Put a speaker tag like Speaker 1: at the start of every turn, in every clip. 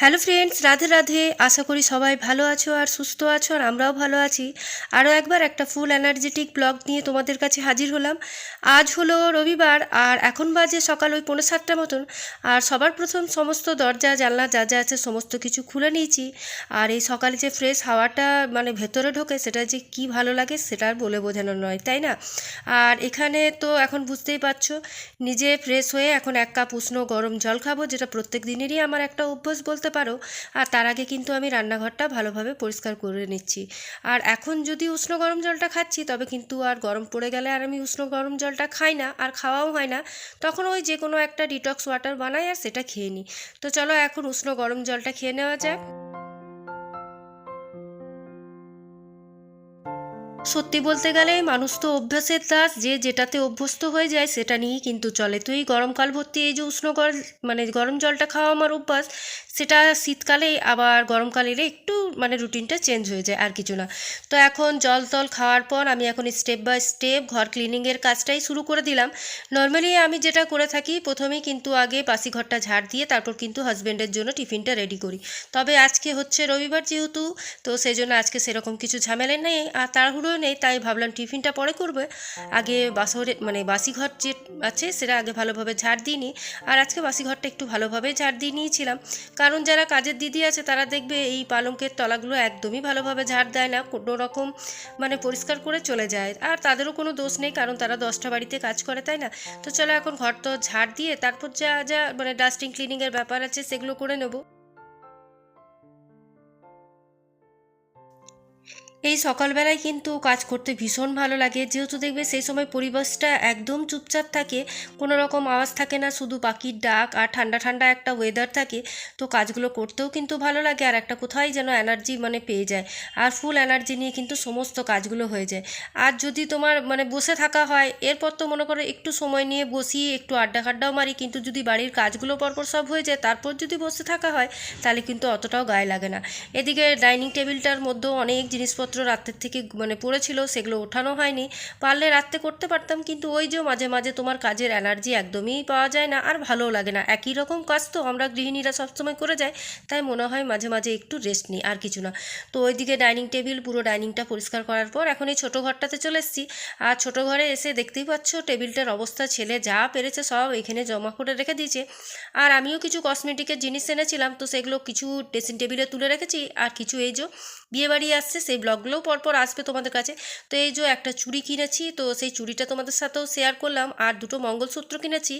Speaker 1: Hello friends, Radhe Radhe. আশা করি সবাই ভালো আছো আর সুস্থ আছো আর আমরাও ভালো আছি। আরও একবার একটা ফুল এনার্জেটিক ব্লগ নিয়ে তোমাদের কাছে হাজির হলাম। আজ হলো রবিবার আর এখন বাজে সকাল ওই পৌনে সাতটা মতন। আর সবার প্রথম সমস্ত দরজা, জানলা, যা যা আছে সমস্ত কিছু খুলে নিয়েছি। আর এই সকালে যে ফ্রেশ হাওয়াটা মানে ভেতরে ঢোকে, সেটা যে কি ভালো লাগে সেটা আর বলে বোঝানো নয়, তাই না? আর এখানে তো এখন বুঝতেই পারছ, নিজে ফ্রেশ হয়ে এখন এক কাপ উষ্ণ গরম জল খাব, যেটা প্রত্যেক দিনেরই আমার একটা অভ্যাস বলতে পারো। আর তার আগে কিন্তু আমি রান্নাঘরটা ভালোভাবে পরিষ্কার করে নিচ্ছি। আর এখন যদি উষ্ণ গরম জলটা খাচ্ছি, তবে কিন্তু আর গরম পড়ে গেলে আর আমি উষ্ণ গরম জলটা খাই না, আর খাওয়াও হয় না। তখন ওই যে কোনো একটা ডিটক্স ওয়াটার বানাই আর সেটা খেয়ে নিই। তো চলো এখন উষ্ণ গরম জলটা খেয়ে নেওয়া যাক। সত্যি বলতে গেলে মানুষ তো অভ্যাসের দাস, যে যেটাতে অভ্যস্ত হয়ে যায় সেটা নিয়েই কিন্তু চলে। তো এই গরমকাল ভর্তি এই যে উষ্ণ মানে গরম জলটা খাওয়া আমার অভ্যাস সেটা শীতকালে, আবার গরমকালে একটু মানে রুটিনটা চেঞ্জ হয়ে যায়, আর কিছু না। তো এখন জল টল খাওয়ার পর আমি এখন স্টেপ বাই স্টেপ ঘর ক্লিনিংয়ের কাজটাই শুরু করে দিলাম। নর্মালি আমি যেটা করে থাকি, প্রথমেই কিন্তু আগে বাসি ঘরটা ঝাড় দিয়ে তারপর কিন্তু হাজব্যান্ডের জন্য টিফিনটা রেডি করি। তবে আজকে হচ্ছে রবিবার যেহেতু, তো সেই জন্য আজকে সেরকম কিছু ঝামেলা নেই, আর তাড়াহুড়ো নেই, তাই ভাবলাম টিফিনটা পরে করবে। আগে বাসরে মানে বাসি ঘর যে আছে, সেটা আগে ভালোভাবে ঝাড় দিইনি আর আজকে বাসি ঘরটা একটু ভালোভাবে ঝাড় দিয়ে নিয়েছিলাম। কারণ যারা কাজের দিদি আছে, তারা দেখবে এই পালঙ্কের তলাগুলো একদমই ভালোভাবে ঝাড় দেয় না, কোনো রকম মানে পরিষ্কার করে চলে যায়। আর তাদেরও কোনো দোষ নেই, কারণ তারা দশটা বাড়িতে কাজ করে, তাই না? তো চলো এখন ঘর তো ঝাড় দিয়ে তারপর যা যা মানে ডাস্টিং ক্লিনিংয়ের ব্যাপার আছে, সেগুলো করে নেব। এই সকালবেলায় কিন্তু কাজ করতে ভীষণ ভালো লাগে। যেহেতু দেখবে সেই সময় পরিবেশটা একদম চুপচাপ থাকে, কোনো রকম আওয়াজ থাকে না, শুধু পাখির ডাক আর ঠান্ডা ঠান্ডা একটা ওয়েদার থাকে, তো কাজগুলো করতেও কিন্তু ভালো লাগে আর একটা কোথায় যেন এনার্জি মানে পেয়ে যায়। আর ফুল এনার্জি নিয়ে কিন্তু সমস্ত কাজগুলো হয়ে যায়। আর যদি তোমার মানে বসে থাকা হয়, এরপর তো মনে করো একটু সময় নিয়ে বসি, একটু আড্ডা খাড্ডাও মারি, কিন্তু যদি বাড়ির কাজগুলো পরপর সব হয়ে যায়, তারপর যদি বসে থাকা হয়, তাহলে কিন্তু অতটাও গায়ে লাগে না। এদিকে ডাইনিং টেবিলটার মধ্যেও অনেক জিনিসপত্র রাত্রের থেকে মানে পড়েছিল, সেগুলো ওঠানো হয়নি। পারলে রাত্রে করতে পারতাম, কিন্তু ওই যে মাঝে মাঝে তোমার কাজের এনার্জি একদমই পাওয়া যায় না, আর ভালোও লাগে না। একই রকম কাজ তো আমরা গৃহিণীরা সবসময় করে যাই, তাই মনে হয় মাঝে মাঝে একটু রেস্ট নিই, আর কিছু না। তো ওইদিকে ডাইনিং টেবিল পুরো ডাইনিংটা পরিষ্কার করার পর এখন এই ছোটো ঘরটাতে চলে এসেছি। আর ছোটো ঘরে এসে দেখতেই পাচ্ছ টেবিলটার অবস্থা, ছেলে যা পেরেছে সব এখানে জমা করে রেখে দিয়েছে। আর আমিও কিছু কসমেটিকের জিনিস এনেছিলাম, তো সেগুলো কিছু ড্রেসিং টেবিলে তুলে রেখেছি, আর কিছু এই যে বিয়েবাড়ি আসছে, সেই ব্লগগুলোও পরপর আসবে তোমাদের কাছে। তো এই যে একটা চুড়ি কিনেছি, তো সেই চুড়িটা তোমাদের সাথেও শেয়ার করলাম। আর দুটো মঙ্গলসূত্র কিনেছি।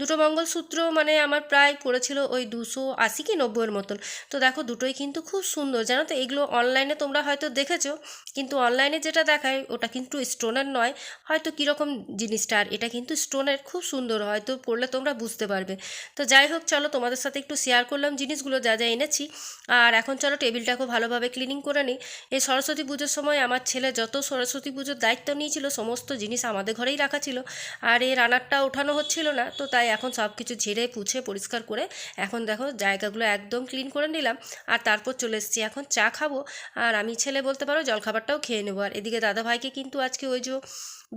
Speaker 1: দুটো মঙ্গলসূত্র মানে আমার প্রায় পড়েছিল ওই দুশো আশি কি নব্বইয়ের মতন। তো দেখো দুটোই কিন্তু খুব সুন্দর। জানো তো, এগুলো অনলাইনে তোমরা হয়তো দেখেছ, কিন্তু অনলাইনে যেটা দেখায়, ওটা কিন্তু স্টোনের নয়। হয়তো কীরকম জিনিসটা, আর এটা কিন্তু স্টোনের খুব সুন্দর। হয়তো পড়লে তোমরা বুঝতে পারবে। তো যাই হোক, চলো তোমাদের সাথে একটু শেয়ার করলাম জিনিসগুলো, যা যা এনেছি। আর এখন চলো টেবিলটাকেও ভালোভাবে ক্লিনিং করে নিই এই সরস্বতী পুজোর সময় আমার ছেলে যত সরস্বতী পুজোর দায়িত্ব নিয়েছিল, সমস্ত জিনিস আমাদের ঘরেই রাখা ছিল। আর এই রানারটা ওঠানো হচ্ছিল না, তো তাই এখন সব কিছু ঝেড়ে, পুছে, পরিষ্কার করে এখন দেখো জায়গাগুলো একদম ক্লিন করে নিলাম। আর তারপর চলে এসেছি, এখন চা খাব। আর আমি ছেলে বলতে পারো জলখাবারটাও খেয়ে নেব। আর এদিকে দাদা ভাইকে কিন্তু আজকে ওই যে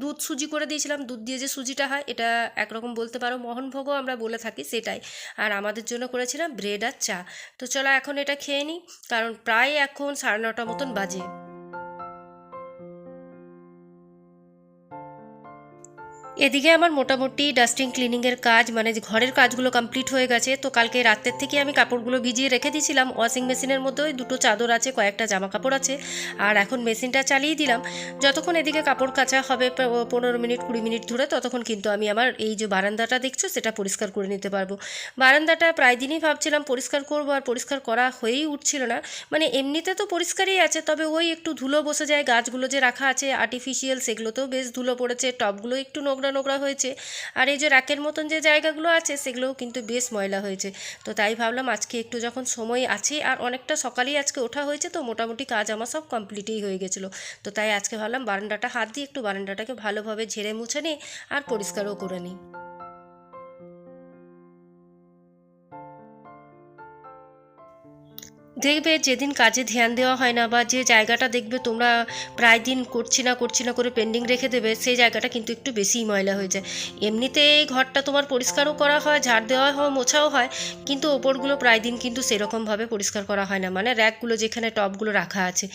Speaker 1: দুধ সুজি করে দিয়েছিলাম, দুধ দিয়ে যে সুজিটা হয়, এটা একরকম বলতে পারো মোহনভোগও আমরা বলে থাকি সেটাই। আর আমাদের জন্য করেছিলাম ব্রেড আর চা। তো চলো এখন এটা খেয়ে নিই কারণ প্রায় এখন সাড়ে নটা মতন বাজে। এদিকে আমার মোটামুটি ডাস্টিং ক্লিনিংয়ের কাজ মানে ঘরের কাজগুলো কমপ্লিট হয়ে গেছে, তো কালকে রাতের থেকে আমি কাপড়গুলো ভিজিয়ে রেখে দিয়েছিলাম। ওয়াশিং মেশিনের মধ্যে ওই দুটো চাদর আছে, কয়েকটা জামা কাপড় আছে, আর এখন মেশিনটা চালিয়ে দিলাম। যতক্ষণ এদিকে কাপড় কাচা হবে পনেরো মিনিট, কুড়ি মিনিট ধরে, ততক্ষণ কিন্তু আমি আমার এই যে বারান্দাটা দেখছ, সেটা পরিষ্কার করে নিতে পারব। বারান্দাটা প্রায় দিনই ভাবছিলাম পরিষ্কার করব, আর পরিষ্কার করা হয়েই উঠছিল না। মানে এমনিতে তো পরিষ্কারই আছে, তবে ওই একটু ধুলো বসে যায়, গাছগুলো যে রাখা আছে আর্টিফিশিয়াল সেগুলোতেও বেশ ধুলো পড়েছে টবগুলো একটু নোংরা নোংরা নোংরা হয়েছে। আর এই যে র্যাকের মতন যে জায়গাগুলো আছে, সেগুলোও কিন্তু বেশ ময়লা হয়েছে। তো তাই ভাবলাম আজকে একটু যখন সময় আছে, আর অনেকটা সকালেই আজকে ওঠা হয়েছে, তো মোটামুটি কাজ আমার সব কমপ্লিটই হয়ে গেছিল। তো তাই আজকে ভাবলাম বারান্দাটা, হাত দিয়ে একটু বারান্দাটাকে ভালোভাবে ঝেড়ে মুছে নিই আর পরিষ্কারও করে নিই। দেখবে যেদিন কাজে ধ্যান দেওয়া হয় না বা যে জায়গাটা দেখবে তোমরা প্রায় দিন করছি না করছি না করে পেন্ডিং রেখে দেবে, সেই জায়গাটা কিন্তু একটু বেশিই ময়লা হয়ে যায়। এমনিতে এই ঘরটা তোমার পরিষ্কারও করা হয়, ঝাড় দেওয়া হয়, মোছাও হয়, কিন্তু ওপরগুলো প্রায় দিন কিন্তু সেরকমভাবে পরিষ্কার করা হয় না। মানে র্যাকগুলো যেখানে টপগুলো রাখা আছে।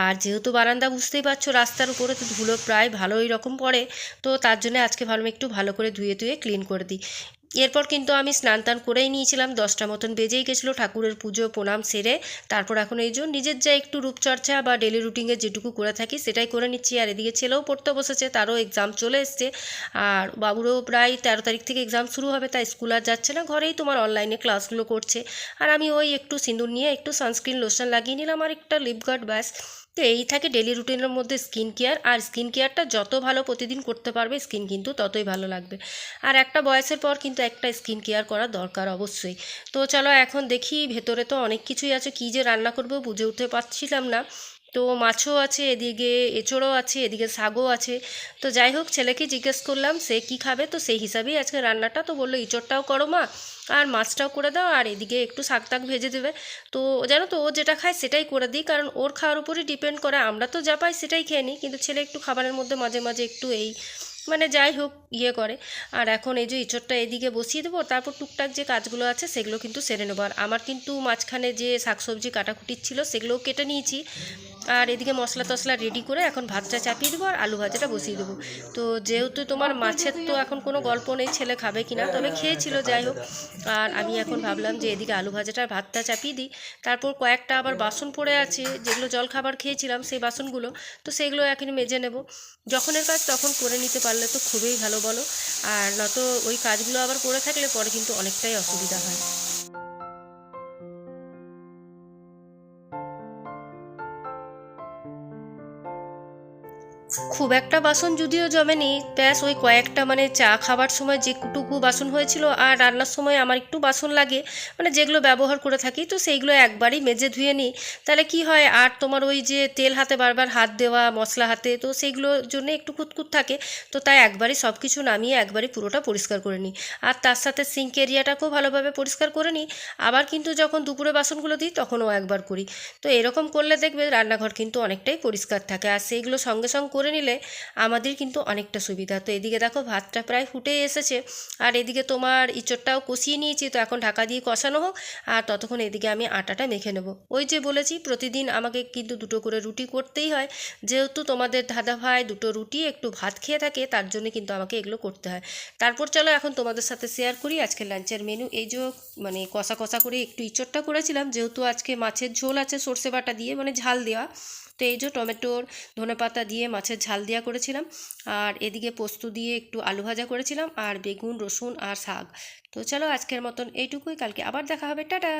Speaker 1: আর যেহেতু বারান্দা বুঝতেই পারছ রাস্তার উপরে, তো ধুলো প্রায় ভালোই রকম পড়ে, তো তার জন্য আজকে ভাবলাম একটু ভালো করে ধুয়ে ধুয়ে ক্লিন করে দিই। এরপর কিন্তু আমি স্নান টান করেই নিয়েছিলাম, দশটা মতন বেজেই গেছিল ঠাকুরের পুজো, প্রণাম, সেরে। তারপর এখন এই জন্য নিজের যা একটু রূপচর্চা বা ডেলি রুটিনে যেটুকু করে থাকি সেটাই করে নিচ্ছি। আর এদিকে ছেলেও পড়তে বসেছে, তারও এক্সাম চলে এসছে। আর বাবুরও প্রায় তেরো তারিখ থেকে এক্সাম শুরু হবে, তাই স্কুল আর যাচ্ছে না। ঘরেই তোমার অনলাইনে ক্লাসগুলো করছে। আর আমি ওই একটু সিঁদুর নিয়ে একটু সানস্ক্রিন লোশন লাগিয়ে নিলাম আর একটা লিপ গার্ড ব্যাস। তো এই থাকে ডেলি রুটিনের মধ্যে স্কিন কেয়ার আর স্কিন কেয়ারটা যত ভালো প্রতিদিন করতে পারবে স্কিন কিন্তু ততই ভালো লাগবে। আর একটা বয়সের পর কিন্তু একটা স্কিন কেয়ার করা দরকার অবশ্যই। তো চলো এখন দেখি, ভেতরে তো অনেক কিছুই আছে, কী যে রান্না করব বুঝে উঠতে পারছিলাম না। তো মাছও আছে, এদিকে এঁচড়ও আছে, এদিকে শাকও আছে। তো যাই হোক, ছেলেকে জিজ্ঞেস করলাম, সে কি খাবে? তো সেই হিসাবেই আজকে রান্নাটা। তো বলল, ইঁচড়টাও করো মা, আর মাছটাও করে দাও, আর এদিকে একটু শাক টাক ভেজে দেবে। তো জানো তো, ও যেটা খায় সেটাই করে দিই, কারণ ওর খাওয়ার উপরই ডিপেন্ড করে। আমরা তো যা পাই সেটাই খেয়ে নিই, কিন্তু ছেলে একটু খাবারের মধ্যে মাঝে মাঝে একটু এই মানে যাই হোক ইয়ে করে। আর এখন এই যে ইঁচড়টা এদিকে বসিয়ে দেবো, তারপর টুকটাক যে কাজগুলো আছে সেগুলো কিন্তু সেরে নেব। আর আমার কিন্তু মাঝখানে যে শাকসবজি কাটাকুটির ছিল সেগুলোও কেটে নিয়েছি। আর এদিকে মশলা টশলা রেডি করে এখন ভাতটা চাপিয়ে দেবো আর আলু ভাজাটা বসিয়ে দেবো। তো যেহেতু তোমার মাছের তো এখন কোনো গল্প নেই, ছেলে খাবে কি না তবে খেয়েছিল, যাই হোক। আর আমি এখন ভাবলাম যে এদিকে আলু ভাজাটা ভাতটা চাপিয়ে দিই। তারপর কয়েকটা আবার বাসন পড়ে আছে, যেগুলো জল খাবার খেয়েছিলাম সেই বাসনগুলো, তো সেগুলো এখন মেজে নেব। যখনের কাজ তখন করে নিতে পারলে তো খুবই ভালো বলো। আর নয়তো ওই কাজগুলো আবার করে থাকলে পরে কিন্তু অনেকটাই অসুবিধা হয়। খুব একটা বাসন যদিও জমেনি, ব্যাস ওই কয়েকটা মানে চা খাবার সময় যেটুকু বাসন হয়েছিল আর রান্নার সময় আমার একটু বাসন লাগে মানে যেগুলো ব্যবহার করে থাকি, তো সেইগুলো একবারই মেজে ধুয়ে নিই। তাহলে কি হয়, আর তোমার ওই যে তেল হাতে বারবার হাত দেওয়া, মশলা হাতে, তো সেইগুলোর জন্য একটু কুতকুত থাকে, তো তাই একবারই সব কিছু নামিয়ে একবারই পুরোটা পরিষ্কার করে নিই। আর তার সাথে সিঙ্ক এরিয়াটাকেও ভালোভাবে পরিষ্কার করে নিই, আবার কিন্তু যখন দুপুরে বাসনগুলো দিই তখনও একবার করি। তো এরকম করলে দেখবে রান্নাঘর কিন্তু অনেকটাই পরিষ্কার থাকে, আর সেইগুলো সঙ্গে সঙ্গে করে নিলে আমাদের কিন্তু অনেকটা সুবিধা। তো এদিকে দেখো ভাতটা প্রায় ফুটে এসেছে। আর এদিকে তোমার ইঁচড়টাও কষিয়ে নিয়েছি। তো এখন ঢাকা দিয়ে কষানো হোক। আর ততক্ষণ এদিকে আমি আটাটা মেখে নেব। ওই যে বলেছি, প্রতিদিন আমাকে কিন্তু দুটো করে রুটি করতেই হয়। যেহেতু তোমাদের দাদা ভাই দুটো রুটি, একটু ভাত খেয়ে থাকে, তার জন্য কিন্তু আমাকে এগুলো করতে হয়। তারপর চলো এখন তোমাদের সাথে শেয়ার করি। আজকে লাঞ্চের মেনু এই যে মানে কষা কষা করে একটু ইঁচড়টা করেছিলাম। যেহেতু আজকে মাছের ঝোল আছে, সর্ষে বাটা দিয়ে মানে ঝাল দেওয়া। তো এই যে টমেটোর ধনে পাতা দিয়ে মাছের ঝাল দেওয়া করেছিলাম। আর এদিকে পোস্ত দিয়ে একটু আলু ভাজা করেছিলাম। আর বেগুন, রসুন আর শাক। তো চলো আজকের মতন এইটুকুই। কালকে আবার দেখা হবে। টাটা!